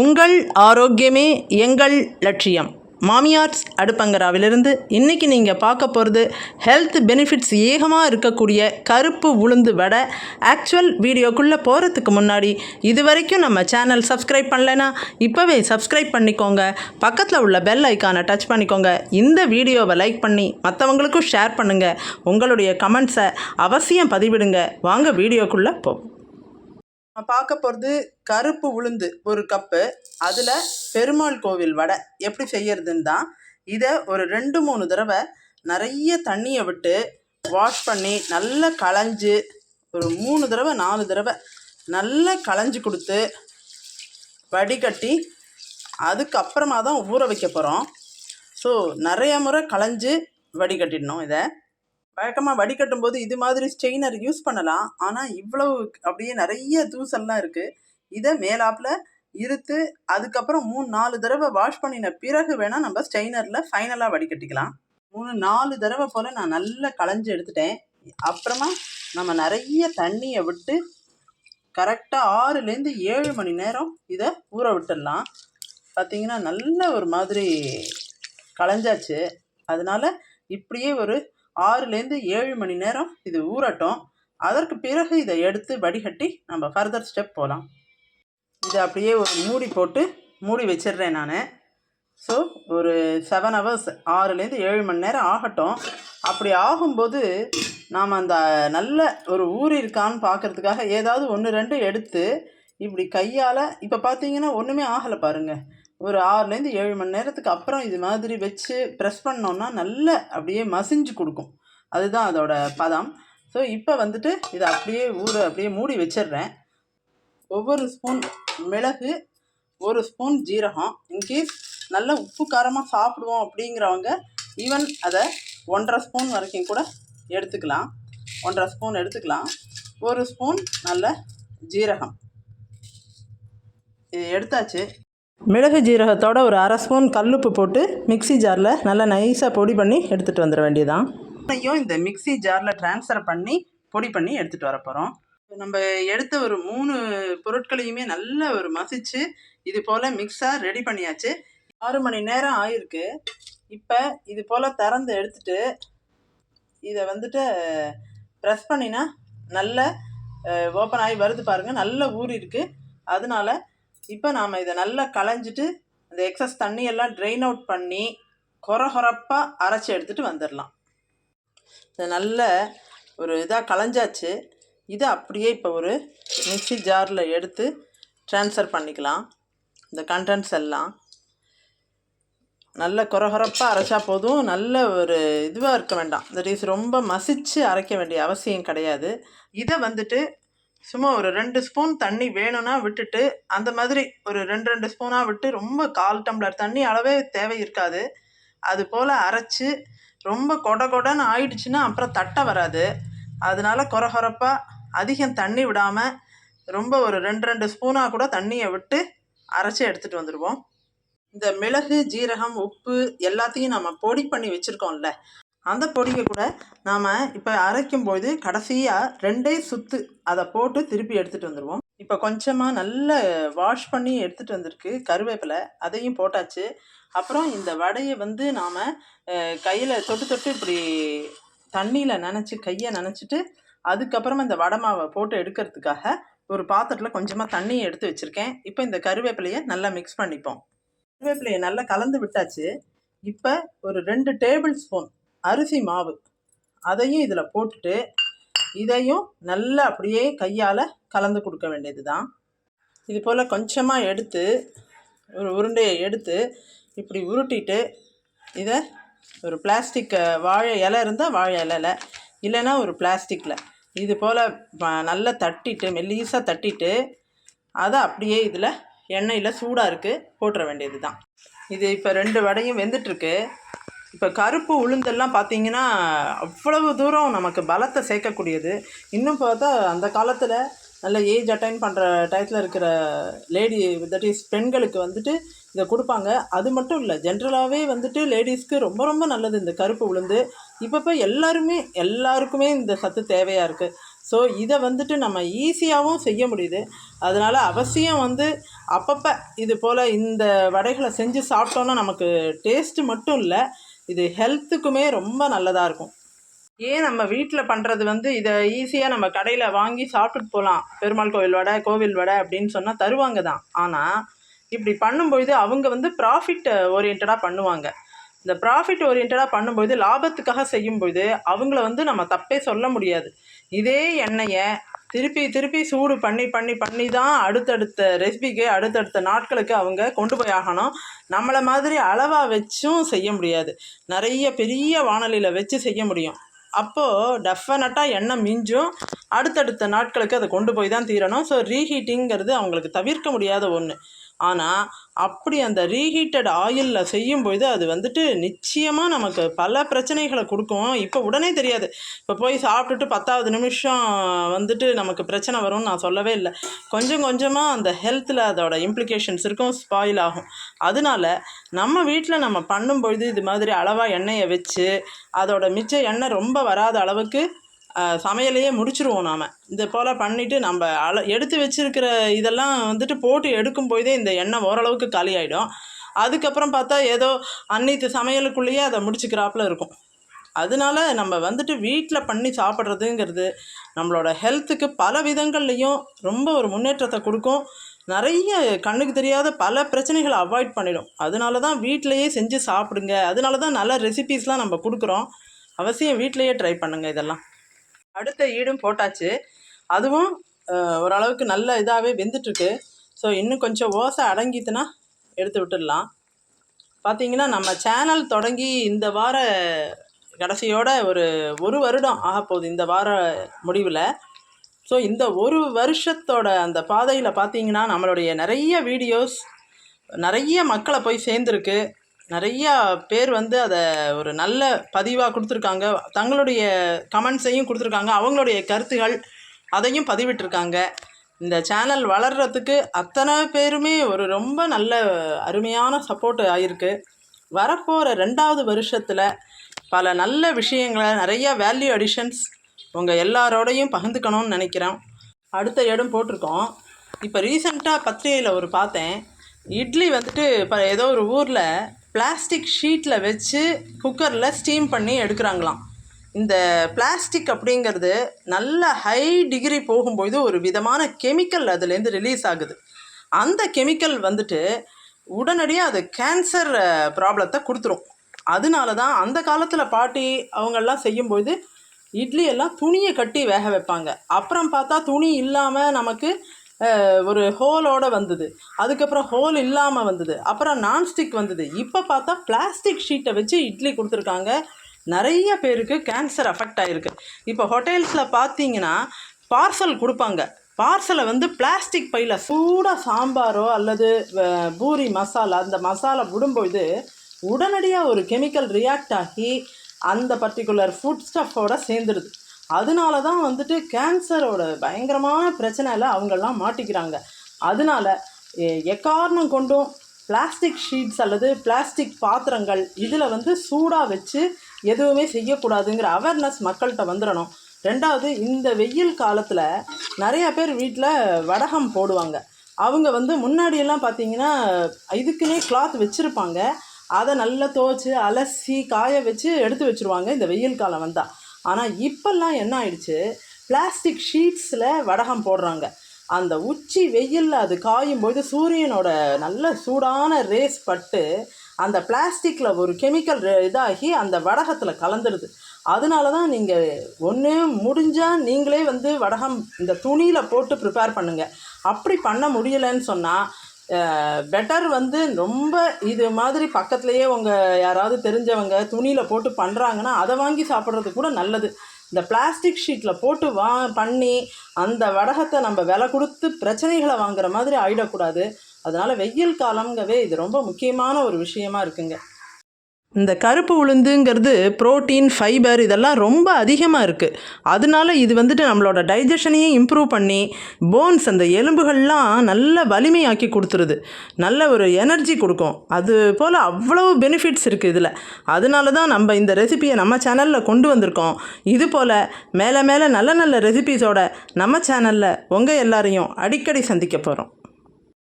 உங்கள் ஆரோக்கியமே எங்கள் லட்சியம். மாமியார்ஸ் அடுப்பங்கராவிலிருந்து இன்றைக்கி நீங்கள் பார்க்க போகிறது ஹெல்த் பெனிஃபிட்ஸ் ஏகமாக இருக்கக்கூடிய கருப்பு உளுந்து வடை. ஆக்சுவல் வீடியோக்குள்ளே போகிறதுக்கு முன்னாடி இது வரைக்கும் நம்ம சேனல் சப்ஸ்கிரைப் பண்ணலைன்னா இப்போவே சப்ஸ்கிரைப் பண்ணிக்கோங்க. பக்கத்தில் உள்ள பெல் ஐக்கானை டச் பண்ணிக்கோங்க. இந்த வீடியோவை லைக் பண்ணி மற்றவங்களுக்கும் ஷேர் பண்ணுங்கள் உங்களுடைய கமெண்ட்ஸை அவசியம் பதிவிடுங்க. வாங்க வீடியோக்குள்ளே போ பார்க்க போகிறது கருப்பு உளுந்து ஒரு கப்பு. அதில் பெருமாள் கோவில் வடை. எப்படி செய்யறதுன்னு தான் இதை ஒரு ரெண்டு மூணு தடவை நிறைய தண்ணியை விட்டு வாஷ் பண்ணி நல்லா களைஞ்சு ஒரு மூணு தடவை நாலு தடவை நல்லா களைஞ்சு கொடுத்து வடிகட்டி அதுக்கப்புறமா தான் ஊற வைக்க போகிறோம் ஸோ நிறைய முறை களைஞ்சு வடிகட்டிடணும் இதை. வழக்கமாக வடிகட்டும் போது இது மாதிரி ஸ்ட்ரெயினர் யூஸ் பண்ணலாம். ஆனால் இவ்வளவு அப்படியே நிறைய தூசல்லாம் இருக்குது இதை மேலாப்பில் இருத்து அதுக்கப்புறம் மூணு நாலு தடவை வாஷ் பண்ணின பிறகு வேணால் நம்ம ஸ்ட்ரெயினரில் ஃபைனலாக வடிகட்டிக்கலாம். மூணு நாலு தடவை போல் நான் நல்லா களைஞ்சு எடுத்துட்டேன். அப்புறமா நம்ம நிறைய தண்ணியை விட்டு கரெக்டாக ஆறுலேருந்து ஏழு மணி நேரம் இதை ஊற விட்டுடலாம். பார்த்தீங்கன்னா நல்ல ஒரு மாதிரி களைஞ்சாச்சு. அதனால் இப்படியே ஒரு ஆறுலேருந்து ஏழு மணி நேரம் இது ஊறட்டும். அதற்கு பிறகு இதை எடுத்து வடிகட்டி நம்ம ஃபர்தர் ஸ்டெப் போகலாம் இதை அப்படியே ஒரு மூடி போட்டு மூடி வச்சிடுறேன் நான். ஸோ ஒரு செவன் ஹவர்ஸ் ஆறுலேருந்து ஏழு மணி நேரம் ஆகட்டும். அப்படி ஆகும்போது நாம் அந்த நல்ல ஒரு ஊறி இருக்கான்னு பார்க்கறதுக்காக ஏதாவது ஒன்று ரெண்டு எடுத்து இப்படி கையால் இப்போ பார்த்தீங்கன்னா ஒன்றுமே ஆகலை பாருங்கள் ஒரு ஆறுலேருந்து ஏழு மணி நேரத்துக்கு அப்புறம் இது மாதிரி வச்சு ப்ரெஸ் பண்ணோன்னா நல்ல அப்படியே மசிஞ்சு கொடுக்கும். அதுதான் அதோட பதம். ஸோ இப்போ வந்துட்டு இதை அப்படியே ஊற அப்படியே மூடி வச்சிடுறேன். ஒவ்வொரு ஸ்பூன் மிளகு ஒரு ஸ்பூன் ஜீரகம். இன்கேஸ் நல்ல உப்பு காரமாக சாப்பிடுவோம் அப்படிங்கிறவங்க ஈவன் அதை ஒன்றரை ஸ்பூன் வரைக்கும் கூட எடுத்துக்கலாம். ஒன்றரை ஸ்பூன் எடுத்துக்கலாம். ஒரு ஸ்பூன் நல்ல ஜீரகம். இது எடுத்தாச்சு. மிளகு ஜீரகத்தோட ஒரு அரை ஸ்பூன் கல்லுப்பு போட்டு மிக்ஸி ஜாரில் நல்லா நைஸாக பொடி பண்ணி எடுத்துகிட்டு வந்துட வேண்டியதான் அதையும் இந்த மிக்ஸி ஜாரில் ட்ரான்ஸ்ஃபர் பண்ணி பொடி பண்ணி எடுத்துகிட்டு வர போகிறோம் நம்ம எடுத்த ஒரு மூணு பொருட்களையுமே நல்லா ஒரு மசிச்சு இது போல் மிக்ஸாக ரெடி பண்ணியாச்சு. ஆறு மணி நேரம் ஆயிருக்கு. இப்போ இது போல் திறந்து எடுத்துட்டு இதை வந்துட்டு ப்ரெஸ் பண்ணினா நல்ல ஓப்பன் ஆகி வருது பாருங்கள் நல்ல ஊறி இருக்குது அதனால இப்போ நாம் இதை நல்லா களைஞ்சிட்டு அந்த எக்ஸஸ் தண்ணியெல்லாம் ட்ரெயின் அவுட் பண்ணி கொர கொரப்பாக அரைச்சி எடுத்துகிட்டு வந்துடலாம் இதை நல்ல ஒரு இதாக களைஞ்சாச்சு. இதை அப்படியே இப்போ ஒரு மிக்சி ஜாரில் எடுத்து ட்ரான்ஸ்ஃபர் பண்ணிக்கலாம். இந்த கண்டென்ட்ஸ் எல்லாம். நல்ல குறகுறப்பாக அரைச்சா போதும். நல்ல ஒரு இதுவாக இருக்க வேண்டாம். தட் இஸ் ரொம்ப மசிச்சு அரைக்க வேண்டிய அவசியம் கிடையாது. இதை வந்துட்டு சும்மா ஒரு ரெண்டு ஸ்பூன் தண்ணி வேணும்னா விட்டுட்டு அந்த மாதிரி ஒரு ரெண்டு ரெண்டு ஸ்பூனாக விட்டு ரொம்ப கால் டம்ளர் தண்ணி அளவே தேவை இருக்காது. அது போல் அரைச்சி ரொம்ப கொட கொடன்னு ஆயிடுச்சுன்னா அப்புறம் தட்டை வராது. அதனால குறகுறப்பாக அதிகம் தண்ணி விடாமல் ரொம்ப ஒரு ரெண்டு ரெண்டு ஸ்பூனாக கூட தண்ணியை விட்டு அரைச்சி எடுத்துகிட்டு வந்துடுவோம் இந்த மிளகு ஜீரகம் உப்பு எல்லாத்தையும் நம்ம பொடி பண்ணி வச்சுருக்கோம்ல அந்த பொடியை கூட நாம் இப்போ அரைக்கும்போது கடைசியாக ரெண்டே சுத்து அதை போட்டு திருப்பி எடுத்துகிட்டு வந்துடுவோம் இப்போ கொஞ்சமாக நல்ல வாஷ் பண்ணி எடுத்துகிட்டு வந்திருக்கு கருவேப்பிலை அதையும் போட்டாச்சு. அப்புறம் இந்த வடையை வந்து நாம் கையில் தொட்டு தொட்டு இப்படி தண்ணியில் நினச்சி கையை நினச்சிட்டு அதுக்கப்புறமா இந்த வடை மாவை போட்டு எடுக்கிறதுக்காக ஒரு பாத்திரத்தில் கொஞ்சமாக தண்ணியை எடுத்து வச்சுருக்கேன். இப்போ இந்த கருவேப்பிலையை நல்லா மிக்ஸ் பண்ணிப்போம். கருவேப்பிலையை நல்லா கலந்து விட்டாச்சு. இப்போ ஒரு ரெண்டு டேபிள் ஸ்பூன் அரிசி மாவு. அதையும் இதில் போட்டுட்டு இதையும் நல்லா அப்படியே கையால் கலந்து கொடுக்க வேண்டியது தான் இது போல் கொஞ்சமாக எடுத்து ஒரு உருண்டையை எடுத்து இப்படி உருட்டிட்டு இதை ஒரு பிளாஸ்டிக் வாழை இலை இருந்தால் வாழை இலையில் இல்லைன்னா ஒரு பிளாஸ்டிக்கில் இது போல் நல்லா தட்டிட்டு மெல்லீஸாக தட்டிட்டு அதை அப்படியே இதில் எண்ணெயில் சூடாக இருக்குது போட்டுற வேண்டியது தான் இது இப்போ ரெண்டு வடையும் வெந்துட்டுருக்கு. இப்போ கருப்பு உளுந்தெல்லாம் பார்த்தீங்கன்னா அவ்வளவு தூரம் நமக்கு பலத்தை சேர்க்கக்கூடியது. இன்னும் பார்த்தா அந்த காலத்தில் நல்ல ஏஜ் அட்டைன் பண்ணுற டயத்தில் இருக்கிற லேடி தட் இஸ் பெண்களுக்கு வந்துட்டு இதை கொடுப்பாங்க. அது மட்டும் இல்லை ஜென்ரலாகவே வந்துட்டு லேடிஸ்க்கு ரொம்ப ரொம்ப நல்லது இந்த கருப்பு உளுந்து. இப்போ இப்போ எல்லாருமே எல்லாருக்குமே இந்த சத்து தேவையாக இருக்குது ஸோ இதை வந்துட்டு நம்ம ஈஸியாகவும் செய்ய முடியுது. அதனால் அவசியம் வந்து அப்பப்போ இது போல் இந்த வடைகளை செஞ்சு சாப்பிட்டோன்னா நமக்கு டேஸ்ட்டு மட்டும் இல்லை இது ஹெல்த்துக்குமே ரொம்ப நல்லதாக இருக்கும். ஏன் நம்ம வீட்டில் பண்ணுறது வந்து இதை ஈஸியாக நம்ம கடையில் வாங்கி சாப்பிட்டுட்டு போகலாம் பெருமாள் கோவில் வடை கோவில் வடை அப்படின்னு சொன்னால் தருவாங்க தான். ஆனால் இப்படி பண்ணும்பொழுது அவங்க வந்து ப்ராஃபிட் ஓரியன்டாக பண்ணுவாங்க. இந்த ப்ராஃபிட் ஓரியன்டாக பண்ணும்போது லாபத்துக்காக செய்யும்போது அவங்கள வந்து நம்ம தப்பே சொல்ல முடியாது. இதே எண்ணெயை திருப்பி திருப்பி சூடு பண்ணி பண்ணி பண்ணி தான் அடுத்தடுத்த ரெசிபிக்கு அடுத்தடுத்த நாட்களுக்கு அவங்க கொண்டு போய் ஆகணும். நம்மளை மாதிரி அளவாக வச்சும் செய்ய முடியாது. நிறைய பெரிய வானொலியில் வச்சு செய்ய முடியும். அப்போது டெஃபினட்டாக எண்ணெய் மிஞ்சும். அடுத்தடுத்த நாட்களுக்கு அதை கொண்டு போய் தான் தீரணும். ஸோ ரீஹீட்டிங்கிறது அவங்களுக்கு தவிர்க்க முடியாத ஒன்று ஆனால் அப்படி அந்த ரீஹீட்டட் ஆயிலில் செய்யும்பொழுது அது வந்துட்டு நிச்சயமாக நமக்கு பல பிரச்சனைகளை கொடுக்கும். இப்போ உடனே தெரியாது. இப்போ போய் சாப்பிட்டுட்டு பத்தாவது நிமிஷம் வந்துட்டு நமக்கு பிரச்சனை வரும்னு நான் சொல்லவே இல்லை. கொஞ்சம் கொஞ்சமாக அந்த ஹெல்த்தில் அதோட இம்ப்ளிகேஷன்ஸ் இருக்கும் ஸ்பாயில் ஆகும். அதனால நம்ம வீட்டில் நம்ம பண்ணும்பொழுது இது மாதிரி அளவாக எண்ணெயை வச்சு அதோட மிச்ச எண்ணெய் ரொம்ப வராத அளவுக்கு சமையலையே முடிச்சிருவோம் நாம். இது போல் பண்ணிவிட்டு நம்ம அள எடுத்து வச்சிருக்கிற இதெல்லாம் வந்துட்டு போட்டு எடுக்கும் போதே இந்த எண்ணெய் ஓரளவுக்கு காலி ஆகிடும் அதுக்கப்புறம் பார்த்தா ஏதோ அன்னைத்து சமையலுக்குள்ளேயே அதை முடிச்சுக்கிறாப்புல இருக்கும். அதனால நம்ம வந்துட்டு வீட்டில் பண்ணி சாப்பிட்றதுங்கிறது நம்மளோட ஹெல்த்துக்கு பல விதங்கள்லையும் ரொம்ப ஒரு முன்னேற்றத்தை கொடுக்கும். நிறைய கண்ணுக்கு தெரியாத பல பிரச்சனைகளை அவாய்ட் பண்ணிடும். அதனால தான் வீட்டிலையே செஞ்சு சாப்பிடுங்க. அதனால தான் நல்ல ரெசிபீஸ்லாம் நம்ம கொடுக்குறோம். அவசியம் வீட்டிலையே ட்ரை பண்ணுங்கள் இதெல்லாம். அடுத்த ஈடும் போட்டாச்சு. அதுவும் ஓரளவுக்கு நல்ல இதாகவே வெந்துட்டுருக்கு. ஸோ இன்னும் கொஞ்சம் ஓசை அடங்கிட்டுனா எடுத்து விட்டுடலாம். பார்த்தீங்கன்னா நம்ம சேனல் தொடங்கி இந்த வார கடைசியோட ஒரு ஒரு வருடம் ஆக போகுது இந்த வார முடிவில். ஸோ இந்த ஒரு வருஷத்தோட அந்த பாதையில் பார்த்தீங்கன்னா நம்மளுடைய நிறைய வீடியோஸ் நிறைய மக்களை போய் சேர்ந்துருக்கு. நிறையா பேர் வந்து அதை ஒரு நல்ல பதிவாக கொடுத்துருக்காங்க. தங்களுடைய கமெண்ட்ஸையும் கொடுத்துருக்காங்க. அவங்களுடைய கருத்துகள் அதையும் பதிவிட்டிருக்காங்க. இந்த சேனல் வளர்கிறதுக்கு அத்தனை பேருமே ஒரு ரொம்ப நல்ல அருமையான சப்போர்ட் ஆகிருக்கு வரப்போகிற ரெண்டாவது வருஷத்தில் பல நல்ல விஷயங்களை நிறைய வேல்யூ அடிஷன்ஸ் உங்கள் எல்லாரோடையும் பகிர்ந்துக்கணும்னு நினைக்கிறேன். அடுத்த இடம் போட்டிருக்கோம். இப்போ ரீசெண்டாக பத்திரிகையில் ஒரு பார்த்தேன். இட்லி வந்துட்டு இப்போ ஏதோ ஒரு ஊரில் பிளாஸ்டிக் ஷீட்டில் வச்சு குக்கரில் ஸ்டீம் பண்ணி எடுக்கிறாங்களாம். இந்த பிளாஸ்டிக் அப்படிங்கிறது நல்ல ஹை டிகிரி போகும்போது ஒரு விதமான கெமிக்கல் அதுலேருந்து ரிலீஸ் ஆகுது. அந்த கெமிக்கல் வந்துட்டு உடனடியாக அது கேன்சர் ப்ராப்ளத்தை கொடுத்துரும். அதனால தான் அந்த காலத்தில் பாட்டி அவங்கெல்லாம் செய்யும்போது இட்லி எல்லாம் துணியை கட்டி வேக வைப்பாங்க. அப்புறம் பார்த்தா துணி இல்லாமல் நமக்கு ஒரு ஹோலோட வந்தது. அதுக்கப்புறம் ஹோல் இல்லாமல் வந்தது. அப்புறம் நான்ஸ்டிக் வந்தது. இப்போ பார்த்தா பிளாஸ்டிக் ஷீட்டை வச்சு இட்லி கொடுத்துருக்காங்க. நிறைய பேருக்கு கேன்சர் அஃபெக்ட் ஆகிருக்கு இப்போ ஹோட்டல்ஸில் பார்த்தீங்கன்னா பார்சல் கொடுப்பாங்க. பார்சலை வந்து பிளாஸ்டிக் பையில் சூடாக சாம்பாரோ அல்லது பூரி மசாலா அந்த மசாலா விடும்போது உடனடியாக ஒரு கெமிக்கல் ரியாக்ட் ஆகி அந்த பர்டிகுலர் ஃபுட் ஸ்டஃப்போட சேர்ந்துடுது அதனால தான் வந்துட்டு கேன்சரோட பயங்கரமான பிரச்சனையில் அவங்கெல்லாம் மாட்டிக்கிறாங்க. அதனால எ- எக்காரணம் கொண்டும் பிளாஸ்டிக் ஷீட்ஸ் அல்லது பிளாஸ்டிக் பாத்திரங்கள் இதில் வந்து சூடாக வச்சு எதுவுமே செய்யக்கூடாதுங்கிற அவேர்னஸ் மக்கள்கிட்ட வந்துடணும் ரெண்டாவது இந்த வெயில் காலத்தில் நிறைய பேர் வீட்டில் வடகம் போடுவாங்க. அவங்க வந்து முன்னாடியெல்லாம் பார்த்தீங்கன்னா இதுக்குன்னே கிளாத் வச்சுருப்பாங்க. அதை நல்லா துவைச்சு அலசி காய வச்சு எடுத்து வச்சுருவாங்க இந்த வெயில் காலம் வந்தால் ஆனால் இப்போல்லாம் என்ன ஆயிடுச்சு? பிளாஸ்டிக் ஷீட்ஸில் வடகம் போடுறாங்க. அந்த உச்சி வெயிலில் அது காயும்போது சூரியனோட நல்ல சூடான ரேஸ் பட்டு அந்த பிளாஸ்டிக்கில் ஒரு கெமிக்கல் இதாகி அந்த வடகத்தில் கலந்துடுது அதனால தான் நீங்கள் ஒன்று முடிஞ்சால் நீங்களே வந்து வடகம் இந்த துணியில் போட்டு ப்ரிப்பேர் பண்ணுங்கள் அப்படி பண்ண முடியலைன்னு சொன்னால் பெட்டர் வந்து ரொம்ப இது மாதிரி பக்கத்துலேயே உங்கள் யாராவது தெரிஞ்சவங்க துணியில் போட்டு பண்ணுறாங்கன்னா அதை வாங்கி சாப்பிட்றது கூட நல்லது. இந்த பிளாஸ்டிக் ஷீட்டில் போட்டு வா பண்ணி அந்த வடகத்தை நம்ம விலை கொடுத்து பிரச்சனைகளை வாங்குற மாதிரி ஆயிடக்கூடாது. அதனால் வெயில் காலங்கவே இது ரொம்ப முக்கியமான ஒரு விஷயமா இருக்குங்க. இந்த கருப்பு உளுந்துங்கிறது புரோட்டீன் ஃபைபர் இதெல்லாம் ரொம்ப அதிகமாக இருக்குது அதனால இது வந்துட்டு நம்மளோட டைஜஷனையும் இம்ப்ரூவ் பண்ணி போன்ஸ் அந்த எலும்புகள்லாம் நல்ல வலிமையாக்கி கொடுத்துருது. நல்ல ஒரு எனர்ஜி கொடுக்கும். அது போல் அவ்வளோ பெனிஃபிட்ஸ் இருக்குது இதில். அதனால தான் நம்ம இந்த ரெசிபியை நம்ம சேனலில் கொண்டு வந்திருக்கோம். இது போல் மேலே மேலே நல்ல நல்ல ரெசிபிஸோட நம்ம சேனலில் உங்கள் எல்லாரையும் அடிக்கடி சந்திக்க போகிறோம்